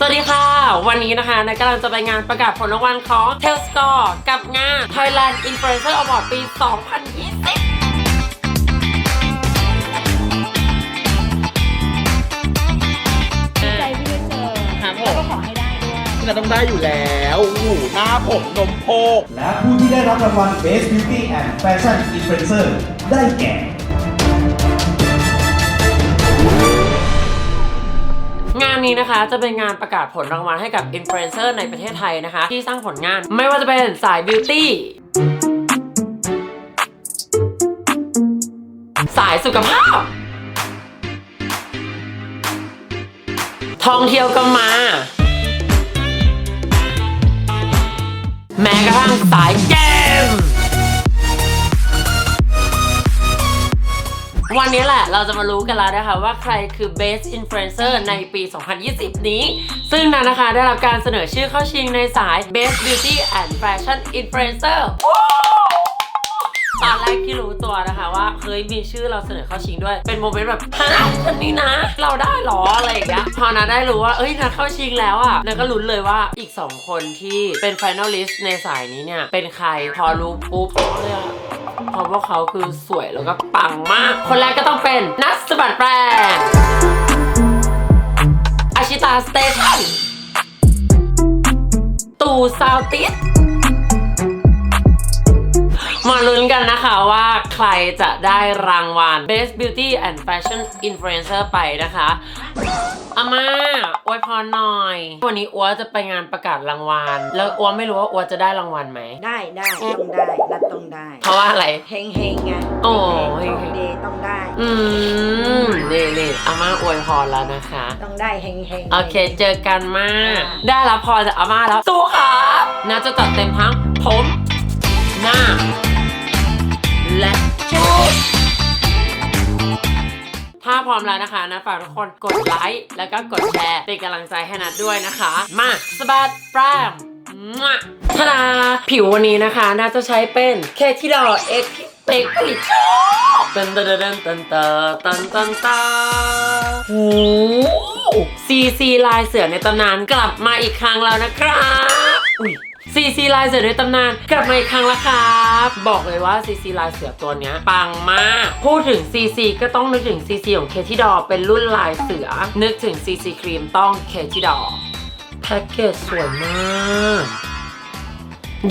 สวัสดีค่ะ วันนี้นะคะนายกำลังจะไปงานประกาศผลรางวัลของ t e l s c o r e กับงาน Thailand Influencer Award ปี 2020ดีใจที่ได้เจอครับผแล้วมก็ขอให้ได้ด้วยที่เราต้องได้อยู่แล้วหูหน้าผมนมโพก และผู้ที่ได้รับรางวัล Best Beauty and Fashion Influencer ได้แก่ งานนี้นะคะจะเป็นงานประกาศผลรางวัลให้กับอินฟลูเอนเซอร์ในประเทศไทยนะคะ ที่สร้างผลงานไม่ว่าจะเป็นสายบิวตี้สายสุขภาพ ท่องเที่ยวก็มา แม้กระทั่งสายเกม วันนี้แหละเราจะมารู้กันแล้วนะคะว่าใครคือ Best Influencer ในปี 2020 นี้ ซึ่งนั้นนะคะได้รับการเสนอชื่อเข้าชิงในสาย Best Beauty and Fashion Influencer ว้าวตอนแรกที่รู้ตัวนะคะว่าเฮ้ยมีชื่อเราเสนอเข้าชิงด้วย เป็นโมเมนต์แบบฮะฉันนี่นะ เราได้หรออะไรอย่างเงี้ยพอนะได้รู้ว่าเอ้ยนะเข้าชิงแล้วอะนะก็ลุ้นเลยว่าอีก 2 คนที่เป็น Finalist ในสายนี้เนี่ย เป็นใครพอรู้ปุ๊บเลยอะ เพราะว่าเขาคือสวยแล้วก็ปังมาก คนแรกก็ต้องเป็นนัทสบัดแปรงอาชิตาสเตชันตูซาวติสมาลุ้นกันนะคะว่าใครจะได้รางวัล Best Beauty and Fashion Influencer ไปนะคะอาม่าอวยพรหน่อย วันนี้อัวจะไปงานประกาศรางวัล แล้วอัวไม่รู้ว่าอัวจะได้รางวัลไหม ได้ได้ต้องได้ ต้องได้ เพราะว่าอะไร เฮงเฮงไงโอ้เฮงเฮงๆโชคดีต้องได้ อืมนี่นี่อาม่าอวยพรแล้วนะคะ ต้องได้เฮงเฮงโอเค เจอกันมากค่ะได้รับพรจากอาม่าแล้วสู้ครับน่าจะจัดเต็มทั้งผม หน้า และชุดถ้าพร้อมแล้วนะคะนะฝากทุกคนกดไลค์แล้วก็กดแชร์เป็นกำลังใจให้นัดด้วยนะคะ มาสบัดแปรมมั่ว ทาดาผิววันนี้นะคะ น่าจะใช้เป็นเคที่ดอเอ็กเอ็กผลิตตันตันตันตันตันตันตันตันโอ้ซีซีลายเสือในตำนานกลับมาอีกครั้งแล้วนะครับอุ้ยซีซีลายเสือในตำนานกลับมาอีกครั้งแล้วครับ บอกเลยว่าซีซีลายเสือตัวนี้ปังมาก พูดถึงซีซีก็ต้องนึกถึงซีซีของเคที่ดอเป็นรุ่นลายเสือ นึกถึงซีซีครีมต้องเคที่ดอ แพ็กเกจสวยมาก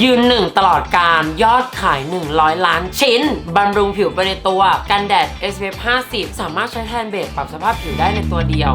ยืนหนึ่งตลอดการยอดขาย 100 ล้านชิ้น บำรุงผิวไปในตัว กันแดด SPF 50 สามารถใช้แทนเบสปรับสภาพผิวได้ในตัวเดียว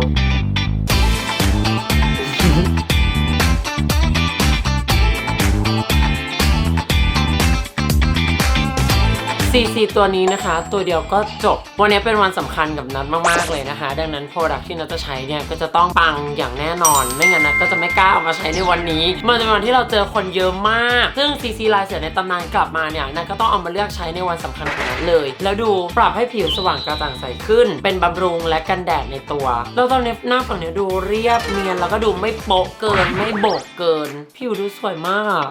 ซีซีตัวนี้นะคะ ตัวเดียวก็จบ วันนี้เป็นวันสำคัญกับนัทมากๆเลยนะคะ ดังนั้นโปรดักที่นัทจะใช้เนี่ยก็จะต้องปังอย่างแน่นอน ไม่งั้นนัทก็จะไม่กล้าเอามาใช้ในวันนี้ มันจะเป็นวันที่เราเจอคนเยอะมาก ซึ่งซีซีลายเสือในตำนานกลับมาเนี่ยนัทก็ต้องเอามาเลือกใช้ในวันสำคัญของนัทเลย แล้วดูปรับให้ผิวสว่างกระจ่างใสขึ้น เป็นบำรุงและกันแดดในตัว แล้วตอนนี้หน้าฝั่งเนี้ยดูเรียบเนียนแล้วก็ดูไม่โป๊ะเกินไม่โบกเกิน ผิวดูสวยมาก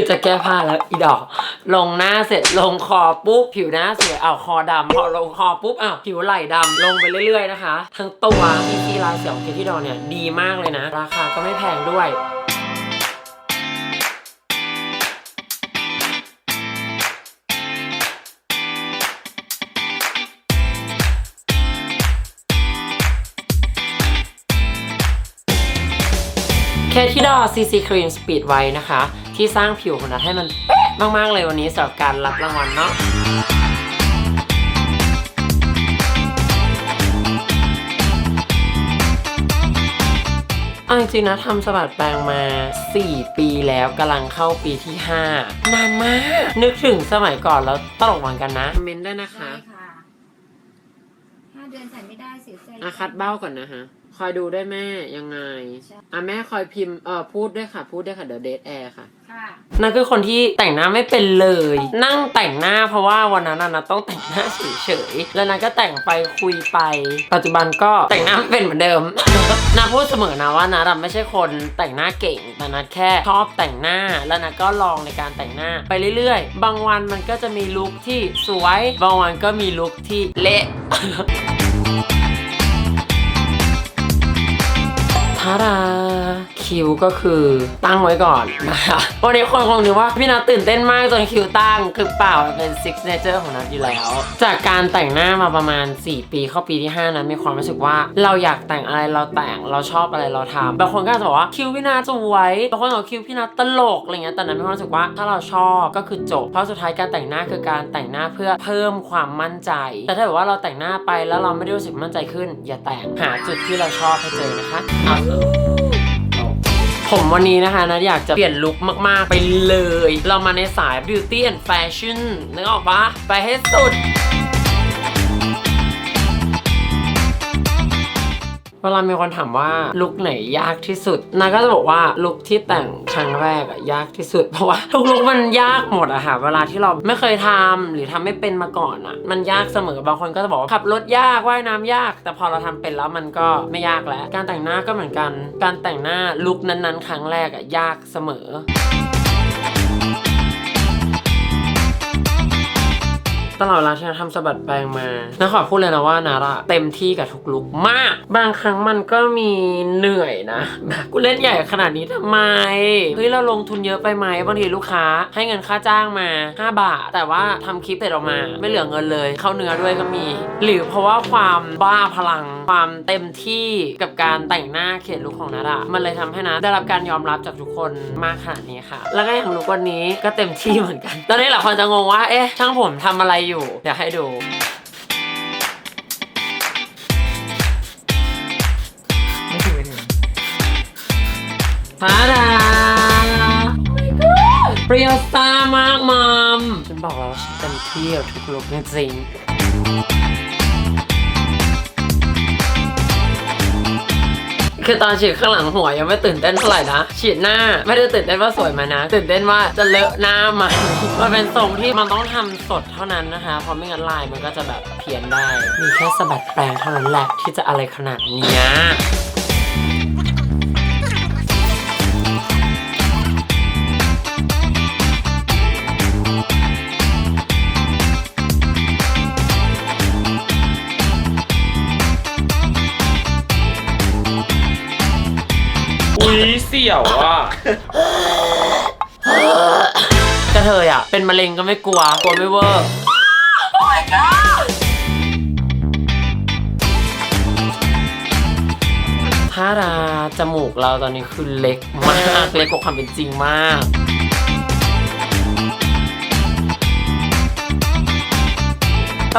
คือจะแก้ผ้าแล้วอีดอก ลงหน้าเสร็จลงคอปุ๊บผิวหน้าสวยอ้าวคอดำพอลงคอปุ๊บอ้าวผิวไหล่ดำลงไปเรื่อยๆนะคะ ทั้งตัวอีทีลายเสียของเคที่ดอเนี่ยดีมากเลยนะ ราคาก็ไม่แพงด้วยเคที่ดอ CC Cream Speed ไว้นะคะ ที่สร้างผิวของนัทให้มันเป๊ะมากๆเลยวันนี้สำหรับการรับรางวัลเนาะเอาจริงๆนะทำสบัดแปลงมา 4 ปีแล้วกำลังเข้าปีที่ 5 นานมาก นึกถึงสมัยก่อนแล้วตลกเหมือนกันนะคอมเมนต์ได้วยนะคะ ใช่ค่ะห้าเดือนใส่ไม่ได้เสียใจ อาคัดเบ้าก่อนนะฮะ คอยดูได้วยแม่ยังไง อะแม่คอยพิมพ์เออพูดด้วยค่ะ พูดด้วยค่ะเดี๋ยวเดทแอร์ค่ะ ค่ะ นั่นคือคนที่แต่งหน้าไม่เป็นเลย นั่งแต่งหน้าเพราะว่าวันนั้นน่ะนะต้องแต่งหน้าเฉยๆแล้วนะก็แต่งไปคุยไป ปัจจุบันก็แต่งหน้าไม่เป็นเหมือนเดิม นาพูดเสมอนะว่านาดไม่ใช่คนแต่งหน้าเก่งแต่นัดแค่ชอบแต่งหน้า แล้วนาก็ลองในการแต่งหน้าไปเรื่อยๆ บางวันมันก็จะมีลุคที่สวย บางวันก็มีลุคที่เละ ทาดา คิวก็คือตั้งไว้ก่อนนะคะวันนี้คนคงนึกว่าพี่นัทตื่นเต้นมากจนคิวตั้งคือเปล่าเป็นซิกเนเจอร์ของนัทอยู่แล้ว จากการแต่งหน้ามาประมาณ 4 ปีเข้าปีที่ 5 นั้นมีความรู้สึกว่าเราอยากแต่งอะไรเราแต่งเราชอบอะไรเราทำบางคนก็จะบอกว่าคิวพี่นัทสวยบางคนบอกคิวพี่นัทตลกอะไรเงี้ยแต่นั้นมีความรู้สึกว่าถ้าเราชอบก็คือจบเพราะสุดท้ายการแต่งหน้าคือการแต่งหน้าเพื่อเพิ่มความมั่นใจ แต่ถ้าเกิดว่าเราแต่งหน้าไปแล้วเราไม่ได้รู้สึกมั่นใจขึ้น อย่าแต่งหาจุดที่เราชอบให้เจอนะคะเอาเถอะ ผมวันนี้นะคะนะอยากจะเปลี่ยนลุคมาก ๆ ไปเลย เรามาในสาย beauty and fashion นึกออกปะไปให้สุด เวลามีคนถามว่าลุคไหนยากที่สุดนาก็จะบอกว่าลุคที่แต่งครั้งแรกอะยากที่สุด เพราะว่าทุกลุคมันยากหมดอะค่ะเวลาที่เราไม่เคยทำหรือทำไม่เป็นมาก่อนอะมันยากเสมอบางคนก็จะบอกว่าขับรถยากว่ายน้ำยาก แต่พอเราทำเป็นแล้วมันก็ไม่ยากแล้ว การแต่งหน้าก็เหมือนกัน การแต่งหน้าลุคนั้นๆ ครั้งแรกอะยากเสมอ ตลอดเวลาที่นาทำสะบัดแปรงมานะขอพูดเลยนะว่านาระเต็มที่กับทุกลุกมาก บางครั้งมันก็มีเหนื่อยนะแบบกูเล่นใหญ่ขนาดนี้ทำไมเฮ้ยเราลงทุนเยอะไปไหมบางทีลูกค้า ให้เงินค่าจ้างมา 5 บาท แต่ว่าทำคลิปเสร็จออกมา ไม่เหลือเงินเลย เข้าเนื้อด้วยก็มี หรือเพราะว่าความบ้าพลัง ความเต็มที่กับการแต่งหน้าเขียนลุคของนาระมันเลยทำให้นาได้รับการยอมรับจากทุกคนมากขนาดนี้ค่ะ แล้วก็อย่างลุควันนี้ก็เต็มที่เหมือนกัน ตอนนี้หลายคนจะงงว่าเอ๊ะช่างผมทำอะไรอยู่ เดี๋ยวให้ดูไม่ถึงไม่ถึงทาดาเปรี้ยวซ่ามากมัมฉันบอกแล้วว่าฉันเต็มที่กับทุกลุคจริงๆ คือตอนฉีดข้างหลังหัวยังไม่ตื่นเต้นเท่าไหร่นะ ฉีดหน้าไม่ได้ตื่นเต้นว่าสวยไหมานะ ตื่นเต้นว่าจะเลอะหน้าไหมมันเป็นทรงที่มันต้องทำสดเท่านั้นนะคะ เพราะไม่งั้นลายมันก็จะแบบเพี้ยนได้ มีแค่สะบัดแปรงเท่านั้นแหละที่จะอะไรขนาดนี้ ยเสี่ยวอะ กระเทยอะ เป็นมะเร็งก็ไม่กลัว กลัวไม่เวอร์โอ้ my god ถ้าราจมูกเราตอนนี้คือเล็กมาก เล็กกว่าความเป็นจริงมาก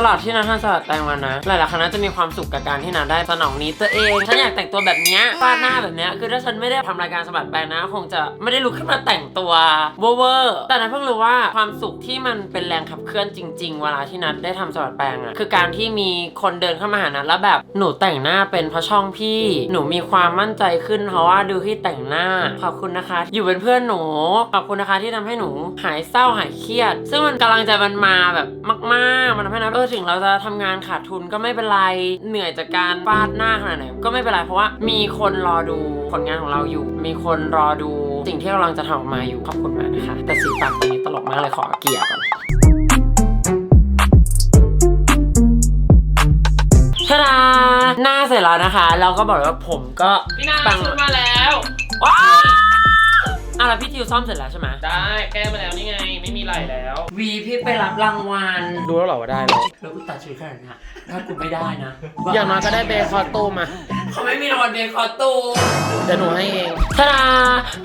ตลอดที่นัททำสลัดแตงมานะ หลายๆคณะจะมีความสุขกับการที่นัทได้สนองนี้ตัวเองฉันอยากแต่งตัวแบบเนี้ยฟาดหน้าแบบเนี้ยคือถ้าฉันไม่ได้ทำรายการสะบัดแปลงนะ คงจะไม่ได้ลุกขึ้นมาแต่งตัวเวอร์แต่นัทเพิ่งรู้ว่าความสุขที่มันเป็นแรงขับเคลื่อนจริง ๆ เวลาที่นัทได้ทำสะบัดแปลงอะคือการที่มีคนเดินเข้ามาหานัทแล้วแบบหนูแต่งหน้าเป็นเพราะช่องพี่ หนูมีความมั่นใจขึ้นเพราะว่าดูที่แต่งหน้าขอบคุณนะคะ อยู่เป็นเพื่อนหนูขอบคุณนะคะที่ทำให้หนูหายเศร้าหายเครียด ซึ่งมันกำลังใจมันมาแบบมาก ๆ มันทำให้นัทเออถึงเราจะทำงานขาดทุนก็ไม่เป็นไรเหนื่อยจากการฟาดหน้าขนาดไหนก็ไม่เป็นไรเพราะว่ามีคนรอดูผลงานของเราอยู่ มีคนรอดูสิ่งที่กำลังจะทำออกมาอยู่ขอบคุณมากนะคะ แต่สีปากตรงนี้ตลกมากเลยขอเกลี่ยก่อนชดาหน้าเสร็จแล้วนะคะแล้วก็บอกเลยว่าผมก็พี่นาปัง ชุดมาแล้วว้าว อะแล้วพี่ทิวซ่อมเสร็จแล้วใช่ไหมได้แก้มาแล้วนี่ไง ไม่มีไหลแล้ว วีพี่ไปรับรางวัลดูแล้วเหรอว่าได้แล้วแล้วกูตัดชุดขนาดนี้ถ้ากูไม่ได้นะอย่างน้อยก็ได้เบคอตูมมาเขาไม่มีรางวัลเบคอตูมเดี๋ยวหนูให้เองทาดา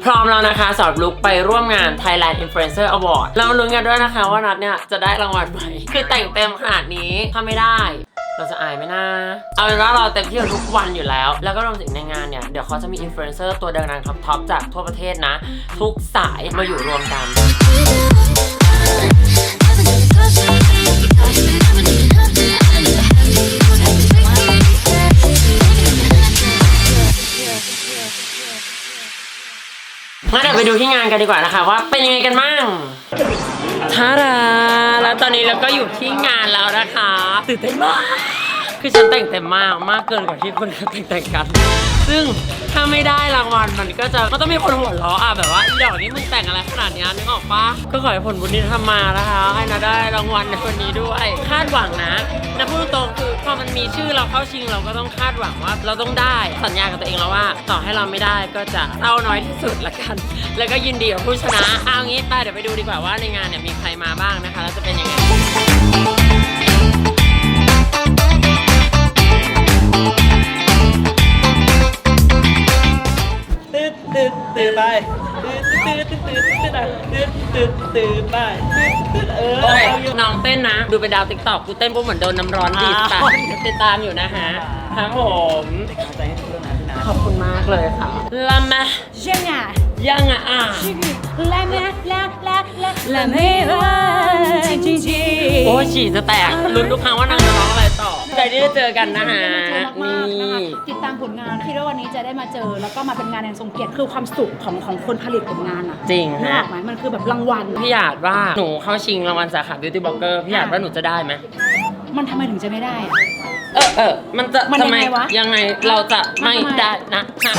พร้อมแล้วนะคะสำหรับลุกไปร่วมงาน Thailand Influencer Award เรามาลุ้นกันด้วยนะคะว่านัดเนี่ยจะได้รางวัลไหมคือแต่งเต็มขนาดนี้ถ้าไม่ได้ เราจะอายไหมนะ เอาเป็นว่าเราเต็มที่ทุกวันอยู่แล้ว แล้วก็รวมถึงในงานเนี่ย เดี๋ยวเขาจะมีอินฟลูเอนเซอร์ตัวดังๆท็อปๆจากทั่วประเทศนะ ทุกสายมาอยู่รวมกัน งั้นเดี๋ยวไปดูที่งานกันดีกว่านะคะ ว่าเป็นยังไงกันบ้าง ท่าดาแล้วตอนนี้เราก็อยู่ที่งานแล้วนะคะตื่นเต้นมาก คือฉันแต่งเต็มมากมากเกินกว่าที่คนเขาแต่งแต่งกัน ซึ่ง ถ้าไม่ได้รางวัลมันก็จะก็ต้องมีคนหัวเราะอะแบบว่าอีดอกนี่มึงแต่งอะไรขนาดนี้นึกออกปะก็ขอให้ผลบุญนี้ทำมานะคะให้นาได้รางวัลในวันนี้ด้วย คาดหวังนะนะพูดตรงคือพอมันมีชื่อเราเข้าชิงเราก็ต้องคาดหวังว่า เราต้องได้สัญญากับตัวเองแล้วว่า ต่อให้เราไม่ได้ก็จะเอาน้อยที่สุดละกัน แล้วก็ยินดีกับผู้ชนะเอางี้ไปเดี๋ยวไปดูดีกว่าว่าในงานเนี่ยมีใครมาบ้าง ตื่นตื่นไปตื่นตื่นเออโอ้ยน้องเต้นนะ ดูเป็นดาวติ๊กต็อกกูเต้นปุ๊บเหมือนโดนน้ำร้อนดีดปากติดตามอยู่นะฮะครับผมขอบคุณมากเลยค่ะลามา Génial ยังอะอะ La la la la la la meilleure จริงจริงโอ้ยฉี่จะแตกลุ้นทุกครั้งว่านางจะร้องอะไร ต่อใจที่ได้เจอกันนะฮะมากๆนะคะนี่ติดตามผลงานคิดว่าวันนี้จะได้มาเจอ แล้วก็มาเป็นงานแห่งทรงเกียรติคือความสุขของของคนผลิตผลงานอะจริงนึกอฮะ อกไหมมันคือแบบรางวัล พี่หยาดว่าหนูเข้าชิงรางวัลสาขา beauty blogger พี่หยาดว่าหนูจะได้ไหมมันทำไมถึงจะไม่ได้อะ เออเออมันจะมันทำไมยังไงวะยังไงเราจะไม่มันทำไม ได้นะฮะ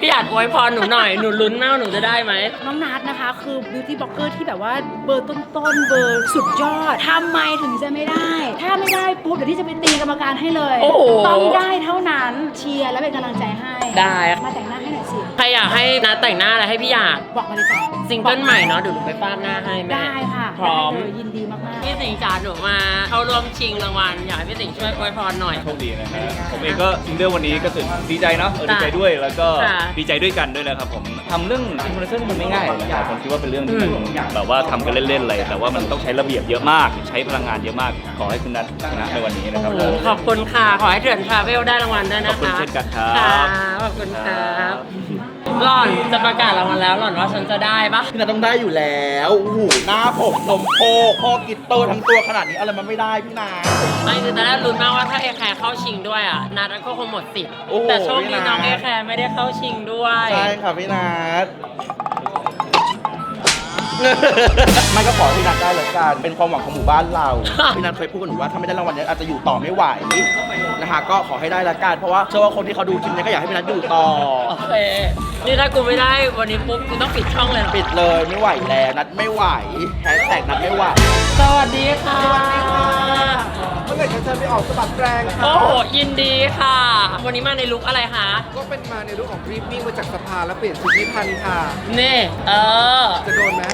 พี่หยาดอวยพรหนูหน่อย หนูลุ้นมากว่าหนูจะได้ไหม น้องนัทนะคะ คือ beauty blogger ที่แบบว่าเบอร์ต้นๆเบอร์สุดยอดทำไมถึงจะไม่ได้ ถ้าไม่ได้ปุ๊บเดี๋ยวที่จะไปตีกรรมการให้เลย โอ้โห ต้องได้เท่านั้นเชียร์และเป็นกำลังใจให้ได้มาแต่งหน้าให้หน่อยสิใครอยากให้นัดแต่งหน้าอะไรให้พี่หยาดบอกมาเลยจ้ะซิงเกิลใหม่เนาะเดี๋ยวหนูไปฟาดหน้าให้แม่ ได้ค่ะพร้อม ได้เลยยินดีมากพี่สิงห์จ๋าหนูมาเข้าร่วมชิงรางวัลอยากให้พี่สิงห์ช่วยอวยพรหน่อย โชคดีนะฮะผมเองก็ซิงเกิลวันนี้ก็ตื่นดีใจเนาะเออดีใจด้วยแล้วก็ค่ะดีใจด้วยกันด้วยนะครับผมทำเรื่องอินฟลูเอนเซอร์มันไม่ง่ายนะครับผมคิดว่าเป็นเรื่องที่มันแบบว่าทำกันเล่นๆเลยแต่ว่ามันต้องใช้ระเบียบเยอะมาก ใช้พลังงานเยอะมาก ขอให้คุณนัทชนะในวันนี้นะครับโอ้โหขอบคุณค่ะ ขอให้เถื่อนทราเวลได้รางวัลด้วยนะคะขอบคุณเช่นกันครับค่ะขอบคุณครับ หล่อนจะประกาศรางวัลแล้วหล่อนว่าฉันจะได้ปะพี่นัทต้องได้อยู่แล้วโอ้โหหน้าผมนมโพกพ่อกิตโตทั้งตัวขนาดนี้อะไรมันไม่ได้พี่นา ไม่คือตอนแรกลุ้นมากว่าถ้าเอแคร์เข้าชิงด้วยอะนัดก็คงหมดสิทธิ์โอ้โหแต่โชคดีพี่นัทน้องเอแคร์ไม่ได้เข้าชิงด้วย ใช่ค่ะพี่นัท มันก็ขอให้พี่นัทได้เลยกันเป็นความหวังของหมู่บ้านเรา พี่นัทเคยพูดกับหนูว่าถ้าไม่ได้รางวัลนี้อาจจะอยู่ต่อไม่ไหวนะคะก็ขอให้ได้ละกันเพราะว่าเชื่อว่าคนที่เขาดูคลิปนี้ก็อยากให้พี่นัทอยู่ต่อ โอเค นี่ถ้ากูไม่ได้วันนี้ปุ๊บกูต้องปิดช่องเลยเหรอปิดเลยไม่ไหวแล้วนัดไม่ไหวแฮชแท็กนัดไม่ไหว สวัสดีค่ะ เมื่อไหร่จะเชิญไปออกสะบัดแรงโอ้โห ยินดีค่ะ วันนี้มาในลุคอะไรคะก็เป็นมาในรูปของรีบวิ่งมาจากสภาแล้วเปลี่ยนชุดนิพันธ์ค่ะ นี่ เออ จะโดนไหม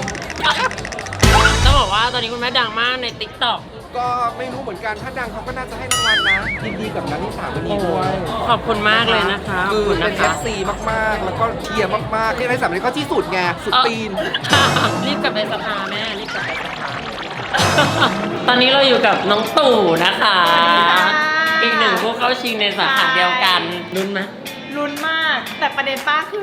ต้องบอกว่าตอนนี้คุณแม่ดังมากใน t ิ k t o k ก็ไม่รู้เหมือนกันถ้าดังเขาก็น่าจะให้รางวัลนะยินดีกับนักนิสาวันนี้ด้วยขอบคุณมากเลยนะคะขอบคุณเป็นะนคะ FC มากๆ แล้วก็เชียร์มากๆที่ในสามนี้ก็ที่สุดไงสุดตีน เออรีบกลับไปสภาแม่ รีบกลับไปสภา ตอนนี้เราอยู่กับน้องตู่นะคะ อีกหนึ่งผู้เข้าชิงในสาขาเดียวกันรุนไหมลุ้นมาก แต่ประเด็นป้าคือ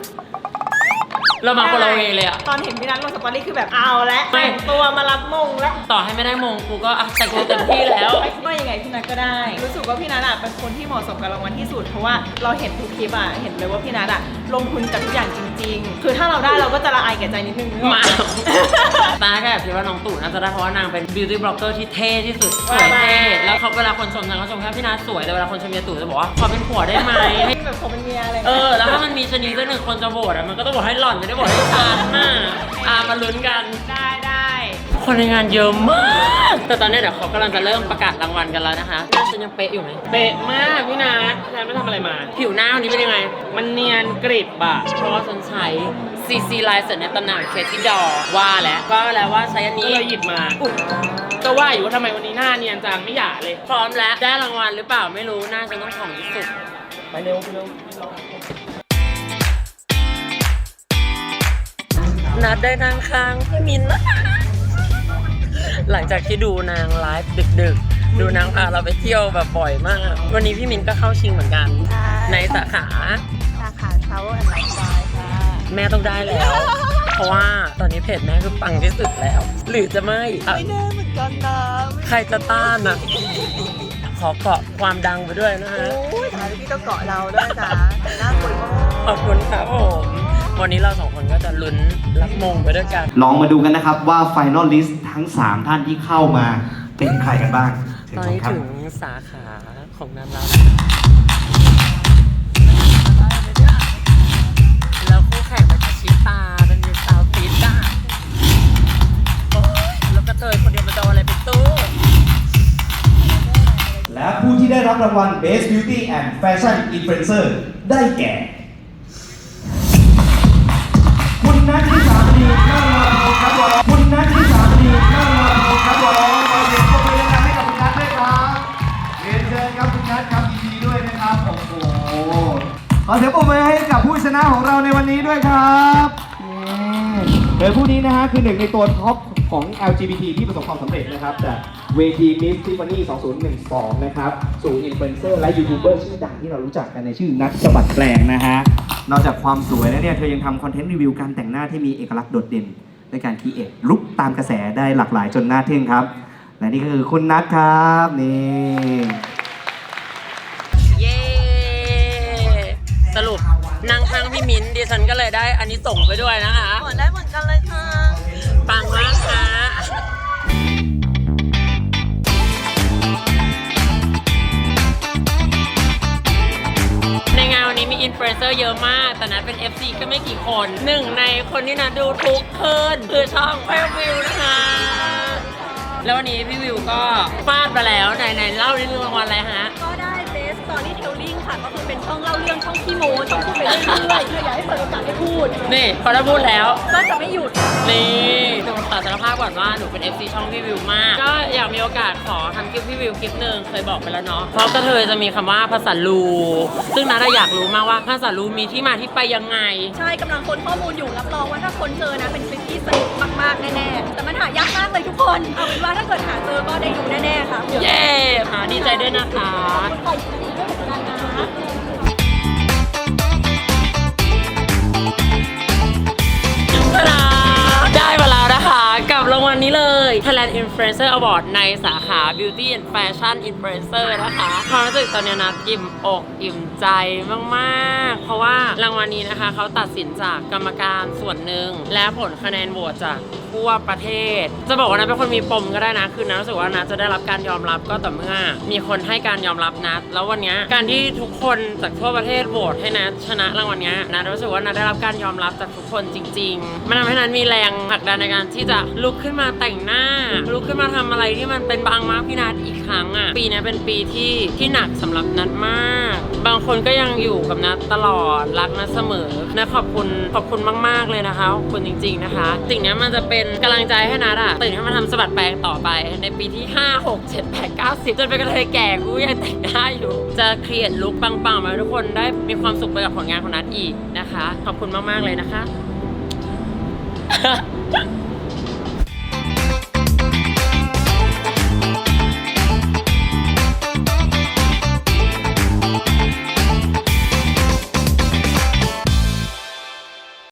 เรามาคนละเวเลยอะตอนเห็นพี่นัทลงสตอรี่คือแบบเอาและไม่แต่งตัวมารับมงแล้วต่อให้ไม่ได้มงกูก็อะแต่กูเต็มที่แล้วว่ายังไงพี่นัทก็ได้ รู้สึกว่าพี่นัทอะเป็นคนที่เหมาะสมกับรางวัลที่สุดเพราะว่าเราเห็นทุกคลิปอะเห็นเลยว่าพี่นัทอะ ลงทุนกับทุกอย่างจริง ๆ คือถ้าเราได้เราก็จะละอายแก่ใจนิดนึงนึกออกมาไหตาแค่คิดว่าน้องตู่น่าจะได้เพราะว่านางเป็น beauty blogger ที่เท่ที่สุดสวยเท่แล้วเขาเวลาคนชมนางก็ชมแค่พี่นาสวยแต่เวลาคนชมเมียตู่จะบอกว่าขอเป็นผัวได้ไหมให้แบบผมเป็นเมียอะไรเออแล้วถ้ามันมีชะนีสักหนึ่งคนจะโหวตอะมันก็ต้องโหวตให้หล่อนไม่ได้โหวตให้ฉันน่ะอะมาลุ้นกัน ได้ได้ คนในงานเยอะมาก แต่ตอนนี้เดี๋ยวเขากำลังจะเริ่มประกาศรางวัลกันแล้วนะคะหน้าฉันยังเป๊ะอยู่ไหมเป๊ะมากพี่นัทพี่นัทไม่ทำอะไรมา ผิวหน้าวันนี้เป็นยังไง มันเนียนกริบอะเพราะว่าฉันใช้ CC ลายเสร็จในตำแหน่งเคที่ดอว่าแล้วก็แล้วว่าใช้อันก็นี้เลยหยิบมาก็ว่าอยู่ว่าทำไมวันนี้หน้าเนียนจังไม่หยาเลย พร้อมแล้วได้รางวัลหรือเปล่าไม่รู้หน้าฉันต้องผ่องที่สุดไปเร็วไปเร็วนัดได้นั่งข้างพี่มินนะ หลังจากที่ดูนางไลฟ์ดึก ๆ ดูนางพาเราไปเที่ยวแบบบ่อยมาก วันนี้พี่มินก็เข้าชิงเหมือนกัน ในสาขาสาขาเช้าอันไหนได้ค่ะแม่ต้องได้แล้ว เพราะว่าตอนนี้เพจแม่คือปังที่สุดแล้ว หรือจะไม่อะไม่แน่เหมือนกันนะใครจะต้านอะขอเกาะความดังไปด้วยนะฮะ โอ้ยถ่ายพี่ต้องเกาะเราด้วยจ้ะน่ากลัวมากขอบคุณครับผมวันนี้เราสองคนก็จะลุ้นรับมงไปด้วยกัน ลองมาดูกันนะครับว่า Final List ทั้ง 3 ท่านที่เข้ามาเป็นใครกันบ้างเชิญตอนชมนี้ครับ ถึงสาขาของนั้นแล้วแล้วคู่แข่งเป็นอาชิตาเป็นมิสซาวติสอะโอ๊ยแล้วก็เธอคนเดียวมาโดนอะไรไปตู้ และผู้ที่ได้รับรางวัล Best Beauty and Fashion Influencer ได้แก่ คุณนัทธิสามณีนั่งรอโทครับผมคุณนัทธิส ขอเสียงปรบมือให้กับผู้ชนะของเราในวันนี้ด้วยครับนี่โดยผู้นี้นะฮะคือหนึ่งในตัวท็อปของ LGBT ที่ประสบความสำเร็จนะครับจากเวที Miss Tiffany 2012 นะครับ สู่อินฟลูเอนเซอร์และยูทูบเบอร์ชื่อดังที่เรารู้จักกันในชื่อนัทสะบัดแปลงนะฮะ นอกจากความสวยแล้วเนี่ย เธอยังทำคอนเทนต์รีวิวการแต่งหน้าที่มีเอกลักษณ์โดดเด่นด้วยการคีเอทลุกตามกระแสได้หลากหลายจนน่าทึ่งครับ และนี่ก็คือคุณนัทครับ นี่ สรุปนั่งข้างพี่มิ้นท์ดิฉันก็เลยได้อันนี้ส่งส์ไปด้วยนะคะเหมือนได้เหมือนกันเลยค่ะปังมากค่ะในงานวันนี้มีอินฟลูเอนเซอร์เยอะมาก แต่นัดเป็น FC ก็ไม่กี่คนหนึ่งในคนที่นัดดูทุกคืนคือช่องเฟลวิวนะคะ แล้ววันนี้พี่วิวก็ฟาดไปแล้วไหนไหนเล่านิดนึงรางวัลอะไรฮะ ค่ะก็คือเป็นช่องเล่าเรื่องช่องขี้โม้ช่องพูดไปเรื่อยๆคืออยากให้เปิดโอกาสให้พูด นี่พอได้พูดแล้ว ก็จะไม่หยุด นี่หนูขอสารภาพก่อนว่าหนูเป็น FC ช่องพี่วิวมาก ก็อยากมีโอกาสขอทำคลิปพี่วิวคลิปหนึ่งเคยบอกไปแล้วเนาะ เพราะกระเทยจะมีคำว่าภาษาลูซึ่งนัทอยากรู้มากว่าภาษาลูมีที่มาที่ไปยังไง ใช่กำลังค้นข้อมูลอยู่รับรองว่าถ้าคนเจอนะเป็นคลิปที่สนุกมากๆแน่ๆแต่มันหายากมากเลยทุกคนเอาเป็นว่าถ้าเกิดหาเจอก็ได้ดูแน่ๆค่ะเย้ค่ะดีใจด้วยนะคะ ขอบคุณด้วยเหมือนกันนะ ตาดาด มาแล้วนะคะกับรางวัลนี้เลย Thailand Influencer Award ในสาขา Beauty and Fashion Influencer นะคะความรู้สึกตอนนี้นะอิ่มอกอิ่มใจมากๆ เพราะว่ารางวัลนี้นะคะ เขาตัดสินจากกรรมการส่วนหนึ่ง และผลคะแนนโหวตจากทั่วประเทศ จะบอกว่านะเป็นคนมีปมก็ได้นะคือนะรู้สึกว่านะจะได้รับการยอมรับก็ต่อเมื่อ มีคนให้การยอมรับนะแล้ววันนี้การที่ทุกคนจากทั่วประเทศโหวตให้นะชนะรางวัลนี้นะรู้สึกว่านะได้รับการยอมรับจากทุกคนจริง ๆ มันทำให้นัทมีแรงผลักดันในการที่จะลุกขึ้นมาแต่งหน้า ลุกขึ้นมาทำอะไรที่มันเป็นบางมากพี่นัทอีกครั้งอะ ปีนี้เป็นปีที่ที่หนักสำหรับนัทมาก บางคนก็ยังอยู่กับนัทตลอดรักนัทเสมอนะขอบคุณขอบคุณมาก ๆเลยนะคะขอบคุณจริง ๆนะคะ สิ่งนี้มันจะเป็นกำลังใจให้นัทอะตื่นขึ้นมาทำสะบัดแปลงต่อไป ในปีที่ 5 6 7 8 9 10จนเป็นกระเทยแก่กูยังแต่งหน้าอยู่ จะเครียดลุคปังๆมาทุกคนได้มีความสุขไปกับผลงานของนัทอีกนะคะ ขอบคุณมากๆเลยนะคะ Jump!